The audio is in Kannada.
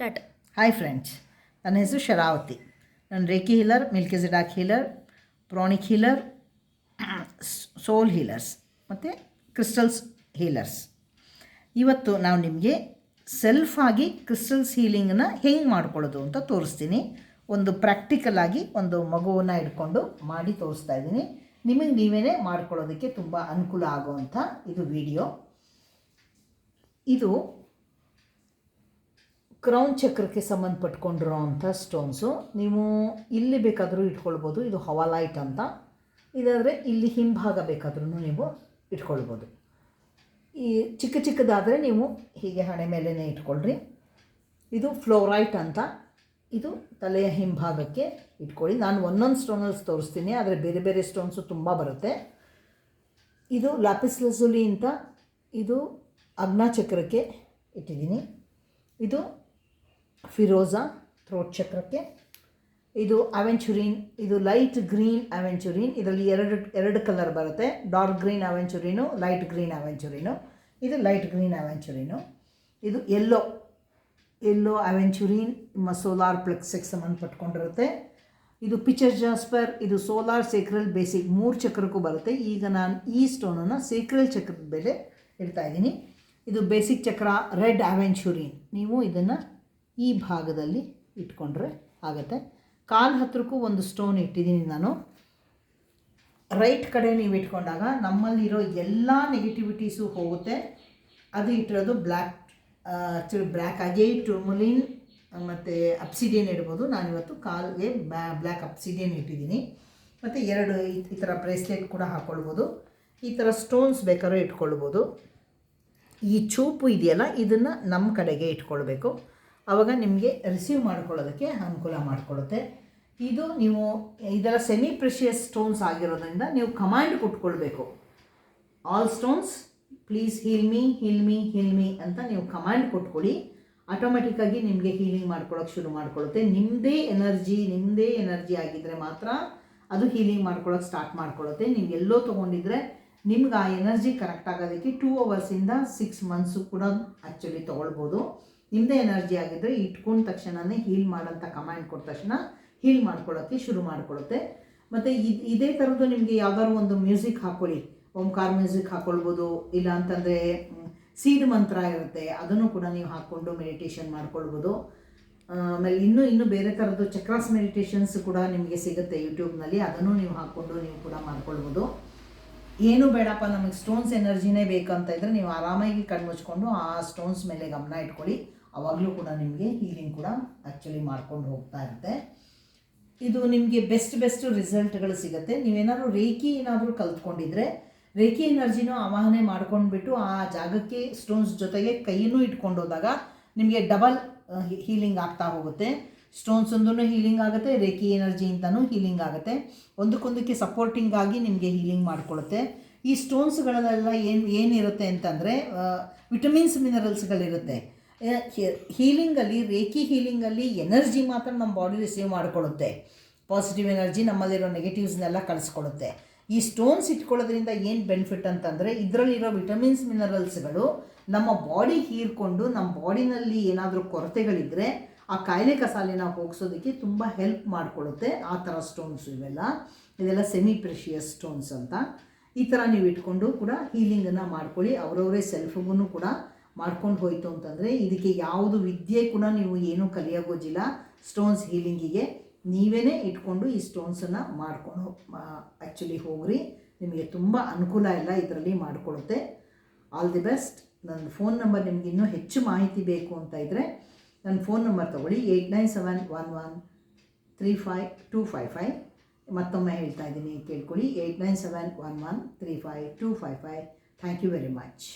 ಸ್ಟಾರ್ಟ್. ಹಾಯ್ ಫ್ರೆಂಡ್ಸ್ ನನ್ನ ಹೆಸರು ಶರಾವತಿ. ನಾನು reiki healer Melchizedek healer pranic healer soul healers ಮತ್ತು ಕ್ರಿಸ್ಟಲ್ಸ್ ಹೀಲರ್ಸ್ ಇವತ್ತು ನಾವು ನಿಮಗೆ ಸೆಲ್ಫಾಗಿ ಕ್ರಿಸ್ಟಲ್ಸ್ ಹೀಲಿಂಗನ್ನ ಹೆಂಗೆ ಮಾಡ್ಕೊಳ್ಳೋದು ಅಂತ ತೋರಿಸ್ತೀನಿ. ಒಂದು ಪ್ರಾಕ್ಟಿಕಲ್ ಆಗಿ ಒಂದು ಮಗುವನ್ನು ಇಟ್ಕೊಂಡು ಮಾಡಿ ತೋರಿಸ್ತಾ ಇದ್ದೀನಿ. ನಿಮಗೆ ನೀವೇ ಮಾಡ್ಕೊಳ್ಳೋದಕ್ಕೆ ತುಂಬ ಅನುಕೂಲ ಆಗುವಂಥ ಇದು ವಿಡಿಯೋ ಇದು ಕ್ರೌನ್ ಚಕ್ರಕ್ಕೆ ಸಂಬಂಧಪಟ್ಕೊಂಡಿರೋ ಅಂಥ ಸ್ಟೋನ್ಸು ನೀವು ಇಲ್ಲಿ ಬೇಕಾದರೂ ಇಟ್ಕೊಳ್ಬೋದು. ಇದು ಹವಾಲೈಟ್ ಅಂತ. ಇದಾದರೆ ಇಲ್ಲಿ ಹಿಂಭಾಗ ಬೇಕಾದ್ರೂ ನೀವು ಇಟ್ಕೊಳ್ಬೋದು. ಈ ಚಿಕ್ಕ ಚಿಕ್ಕದಾದರೆ ನೀವು ಹೀಗೆ ಹಣೆ ಮೇಲೇ ಇಟ್ಕೊಳ್ರಿ. ಇದು ಫ್ಲೋರೈಟ್ ಅಂತ. ಇದು ತಲೆಯ ಹಿಂಭಾಗಕ್ಕೆ ಇಟ್ಕೊಳ್ಳಿ. ನಾನು ಒಂದೊಂದು ಸ್ಟೋನಲ್ಲಿ ತೋರಿಸ್ತೀನಿ. ಆದರೆ ಬೇರೆ ಬೇರೆ ಸ್ಟೋನ್ಸು ತುಂಬ ಬರುತ್ತೆ. ಇದು ಲ್ಯಾಪಿಸ್ ಲಸುಲಿ ಅಂತ. ಇದು ಅಗ್ನಾಚಕ್ರಕ್ಕೆ ಇಟ್ಟಿದ್ದೀನಿ. ಇದು ಫಿರೋಜಾ ಥ್ರೋಟ್ ಚಕ್ರಕ್ಕೆ. ಇದು ಅವೆಂಚುರಿನ್ ಇದು ಲೈಟ್ ಗ್ರೀನ್ ಅವೆಂಚುರಿನ್ ಇದರಲ್ಲಿ ಎರಡು ಎರಡು ಕಲರ್ ಬರುತ್ತೆ. Dark green aventurine light green aventurine ಇದು ಲೈಟ್ ಗ್ರೀನ್ ಅವೆಂಚುರಿನು ಇದು ಎಲ್ಲೋ ಎಲ್ಲೋ ಅವೆಂಚುರಿನ್ ನಿಮ್ಮ ಸೋಲಾರ್ ಪ್ಲೆಕ್ಸಿಗೆ ಸಂಬಂಧಪಟ್ಕೊಂಡಿರುತ್ತೆ ಇದು ಪಿಚರ್ ಜಾಸ್ಪರ್ ಇದು ಸೋಲಾರ್ ಸೇಕ್ರಲ್ ಬೇಸಿಕ್ ಮೂರು ಚಕ್ರಕ್ಕೂ ಬರುತ್ತೆ. ಈಗ ನಾನು ಈ ಸ್ಟೋನನ್ನು ಸೇಕ್ರಲ್ ಚಕ್ರದ ಬೆಲೆ ಇಡ್ತಾ ಇದ್ದೀನಿ. ಇದು ಬೇಸಿಕ್ ಚಕ್ರ ರೆಡ್ ಅವೆಂಚುರಿನ್ ನೀವು ಇದನ್ನು ಈ ಭಾಗದಲ್ಲಿ ಇಟ್ಕೊಂಡ್ರೆ ಆಗುತ್ತೆ. ಕಾಲು ಹತ್ರಕ್ಕೂ ಒಂದು ಸ್ಟೋನ್ ಇಟ್ಟಿದ್ದೀನಿ ನಾನು. ರೈಟ್ ಕಡೆ ನೀವು ಇಟ್ಕೊಂಡಾಗ ನಮ್ಮಲ್ಲಿರೋ ಎಲ್ಲ ನೆಗೆಟಿವಿಟೀಸು ಹೋಗುತ್ತೆ. ಅದು ಇಟ್ಟಿರೋದು ಬ್ಲ್ಯಾಕ್ ಆ್ಯಕ್ಚುಲಿ ಬ್ಲ್ಯಾಕ್ ಆಗೇ ಟುರ್ಮುಲಿನ್ ಮತ್ತು ಅಪ್ಸಿಡಿಯನ್ ಇಡ್ಬೋದು. ನಾನಿವತ್ತು ಕಾಲ್ಗೆ ಬ್ಯಾ ಬ್ಲ್ಯಾಕ್ ಅಪ್ಸಿಡಿಯನ್ ಇಟ್ಟಿದ್ದೀನಿ. ಮತ್ತು ಎರಡು ಈ- ಥರ ಬ್ರೇಸ್ಲೆಟ್ ಕೂಡ ಹಾಕ್ಕೊಳ್ಬೋದು ಈ ಥರ ಸ್ಟೋನ್ಸ್ ಬೇಕಾದ್ರೂ ಇಟ್ಕೊಳ್ಬೋದು. ಈ ಚೂಪು ಇದೆಯಲ್ಲ, ಇದನ್ನು ನಮ್ಮ ಕಡೆಗೆ ಇಟ್ಕೊಳ್ಬೇಕು. ಆವಾಗ ನಿಮಗೆ ರಿಸೀವ್ ಮಾಡ್ಕೊಳ್ಳೋದಕ್ಕೆ ಅನುಕೂಲ ಮಾಡಿಕೊಡುತ್ತೆ ಇದು ನೀವು ಇದರ ಸೆಮಿ ಪ್ರೆಷಿಯಸ್ ಸ್ಟೋನ್ಸ್ ಆಗಿರೋದ್ರಿಂದ ನೀವು command ಕೊಟ್ಕೊಳ್ಬೇಕು. All stones please heal me heal me heal me ಅಂತ ನೀವು ಕಮಾಂಡ್ ಕೊಟ್ಕೊಳ್ಳಿ ಆಟೋಮೆಟಿಕ್ಕಾಗಿ ನಿಮಗೆ ಹೀಲಿಂಗ್ ಮಾಡ್ಕೊಳ್ಳೋಕೆ ಶುರು ಮಾಡ್ಕೊಳ್ಳುತ್ತೆ ನಿಮ್ಮದೇ ಎನರ್ಜಿ ನಿಮ್ಮದೇ ಎನರ್ಜಿ ಆಗಿದ್ದರೆ ಮಾತ್ರ ಅದು ಹೀಲಿಂಗ್ ಮಾಡ್ಕೊಳ್ಳೋಕೆ ಸ್ಟಾರ್ಟ್ ಮಾಡ್ಕೊಳ್ಳುತ್ತೆ ನೀವು ಎಲ್ಲೋ ತೊಗೊಂಡಿದ್ರೆ ನಿಮ್ಗೆ ಆ ಎನರ್ಜಿ ಕರೆಕ್ಟ್ ಆಗೋದಕ್ಕೆ ಟೂ ಅವರ್ಸಿಂದ ಸಿಕ್ಸ್ ಮಂತ್ಸು ಕೂಡ ಆ್ಯಕ್ಚುಲಿ ತೊಗೊಳ್ಬೋದು. ನಿಮ್ಮದೇ ಎನರ್ಜಿ ಆಗಿದ್ದರೆ ಇಟ್ಕೊಂಡ ತಕ್ಷಣವೇ ಹೀಲ್ ಮಾಡೋಂಥ ಕಮಾಂಡ್ ಕೊಟ್ಟ ತಕ್ಷಣ ಹೀಲ್ ಮಾಡ್ಕೊಳ್ಳೋಕ್ಕೆ ಶುರು ಮಾಡಿಕೊಡುತ್ತೆ ಮತ್ತು ಇದು, ಇದೇ ಥರದ್ದು ನಿಮಗೆ ಯಾವ್ದಾದ್ರು ಒಂದು ಮ್ಯೂಸಿಕ್ ಹಾಕ್ಕೊಳ್ಳಿ ಓಂಕಾರ ಮ್ಯೂಸಿಕ್ ಹಾಕ್ಕೊಳ್ಬೋದು ಇಲ್ಲ ಅಂತಂದರೆ ಸೀಡ್ ಮಂತ್ರ ಇರುತ್ತೆ, ಅದನ್ನು ಕೂಡ ನೀವು ಹಾಕ್ಕೊಂಡು ಮೆಡಿಟೇಷನ್ ಮಾಡ್ಕೊಳ್ಬೋದು. ಆಮೇಲೆ ಇನ್ನೂ ಇನ್ನೂ ಬೇರೆ ಥರದ್ದು ಚಕ್ರಾಸ್ ಮೆಡಿಟೇಷನ್ಸ್ ಕೂಡ ನಿಮಗೆ ಸಿಗುತ್ತೆ ಯೂಟ್ಯೂಬ್ನಲ್ಲಿ ಅದನ್ನು ನೀವು ಹಾಕ್ಕೊಂಡು ನೀವು ಕೂಡ ಮಾಡ್ಕೊಳ್ಬೋದು. ಏನು ಬೇಡಪ್ಪ, ನಮಗೆ ಸ್ಟೋನ್ಸ್ ಎನರ್ಜಿನೇ ಬೇಕಂತ ಇದ್ದರೆ ನೀವು ಆರಾಮಾಗಿ ಕಣ್ಮುಚ್ಕೊಂಡು ಆ ಸ್ಟೋನ್ಸ್ ಮೇಲೆ ಗಮನ ಇಟ್ಕೊಳ್ಳಿ. ಆವಾಗಲೂ ಕೂಡ ನಿಮಗೆ ಹೀಲಿಂಗ್ ಕೂಡ ಆ್ಯಕ್ಚುಲಿ ಮಾಡ್ಕೊಂಡು ಹೋಗ್ತಾ ಇರುತ್ತೆ. ಇದು ನಿಮಗೆ ಬೆಸ್ಟ್ ಬೆಸ್ಟ್ ರಿಸಲ್ಟ್ಗಳು ಸಿಗುತ್ತೆ. ನೀವೇನಾದರೂ ರೇಖಿ ಏನಾದರೂ ಕಲ್ತ್ಕೊಂಡಿದ್ರೆ, ರೇಖಿ ಎನರ್ಜಿನೂ ಆವಾಹನೆ ಮಾಡ್ಕೊಂಡ್ಬಿಟ್ಟು ಆ ಜಾಗಕ್ಕೆ ಸ್ಟೋನ್ಸ್ ಜೊತೆಗೆ ಕೈಯನ್ನು ಇಟ್ಕೊಂಡು ಹೋದಾಗ ನಿಮಗೆ ಡಬಲ್ ಹೀಲಿಂಗ್ ಆಗ್ತಾ ಹೋಗುತ್ತೆ. ಸ್ಟೋನ್ಸ್ ಒಂದೂ ಹೀಲಿಂಗ್ ಆಗುತ್ತೆ, ರೇಖಿ ಎನರ್ಜಿ ಹೀಲಿಂಗ್ ಆಗುತ್ತೆ. ಒಂದಕ್ಕೊಂದಕ್ಕೆ ಸಪೋರ್ಟಿಂಗ್ ಆಗಿ ನಿಮಗೆ ಹೀಲಿಂಗ್ ಮಾಡಿಕೊಳ್ಳುತ್ತೆ ಈ ಸ್ಟೋನ್ಸ್ಗಳಲ್ಲೆಲ್ಲ ಏನು, ಏನಿರುತ್ತೆ ಅಂತಂದರೆ ವಿಟಮಿನ್ಸ್ ಮಿನರಲ್ಸ್ಗಳಿರುತ್ತೆ ಹೀಲಿಂಗಲ್ಲಿ ರೇಖಿ ಹೀಲಿಂಗಲ್ಲಿ ಎನರ್ಜಿ ಮಾತ್ರ ನಮ್ಮ ಬಾಡಿ ರಿಸೀವ್ ಮಾಡಿಕೊಳ್ಳುತ್ತೆ. ಪಾಸಿಟಿವ್ ಎನರ್ಜಿ ನಮ್ಮಲ್ಲಿರೋ ನೆಗೆಟಿವ್ಸ್ನೆಲ್ಲ ಕಳಿಸ್ಕೊಳುತ್ತೆ ಈ ಸ್ಟೋನ್ಸ್ ಇಟ್ಕೊಳ್ಳೋದ್ರಿಂದ ಏನು ಬೆನಿಫಿಟ್ ಅಂತಂದರೆ ಇದರಲ್ಲಿರೋ ವಿಟಮಿನ್ಸ್ ಮಿನರಲ್ಸ್ಗಳು ನಮ್ಮ ಬಾಡಿ ಹೀರ್ಕೊಂಡು ನಮ್ಮ ಬಾಡಿನಲ್ಲಿ ಏನಾದರೂ ಕೊರತೆಗಳಿದ್ದರೆ ಆ ಕಾಯಿಲೆ ಕಸಾಲಿನ ಹೋಗಿಸೋದಕ್ಕೆ ತುಂಬ ಹೆಲ್ಪ್ ಮಾಡಿಕೊಳ್ಳುತ್ತೆ. ಆ ಥರ ಸ್ಟೋನ್ಸ್ ಇವೆಲ್ಲ. ಇದೆಲ್ಲ ಸೆಮಿ ಪ್ರೆಷಿಯಸ್ ಸ್ಟೋನ್ಸ್ ಅಂತ. ಈ ಥರ ನೀವು ಇಟ್ಕೊಂಡು ಕೂಡ ಹೀಲಿಂಗನ್ನು ಮಾಡ್ಕೊಳ್ಳಿ. ಅವರವರೇ ಸೆಲ್ಫ್ಗೂ ಕೂಡ ಮಾಡ್ಕೊಂಡು ಹೋಯಿತು ಅಂತಂದರೆ ಇದಕ್ಕೆ ಯಾವುದು ವಿದ್ಯೆ ಕೂಡ ನೀವು ಏನೂ ಕಲಿಯಾಗೋದಿಲ್ಲ. ಸ್ಟೋನ್ಸ್ ಹೀಲಿಂಗಿಗೆ ನೀವೇ ಇಟ್ಕೊಂಡು ಈ ಸ್ಟೋನ್ಸನ್ನು ಮಾಡ್ಕೊಂಡು ಆ್ಯಕ್ಚುಲಿ ಹೋಗ್ರಿ. ನಿಮಗೆ ತುಂಬ ಅನುಕೂಲ ಎಲ್ಲ ಇದರಲ್ಲಿ ಮಾಡಿಕೊಡುತ್ತೆ ಆಲ್ ದಿ ಬೆಸ್ಟ್ ನನ್ನ ಫೋನ್ ನಂಬರ್ ನಿಮ್ಗೆ ಇನ್ನೂ ಹೆಚ್ಚು ಮಾಹಿತಿ ಬೇಕು ಅಂತ ಇದ್ದರೆ ನನ್ನ ಫೋನ್ ನಂಬರ್ ತೊಗೊಳ್ಳಿ. Eight nine seven one one three five two five five ಮತ್ತೊಮ್ಮೆ ಹೇಳ್ತಾ ಇದ್ದೀನಿ ಕೇಳ್ಕೊಳ್ಳಿ. Eight nine seven one one three five two five five thank you very much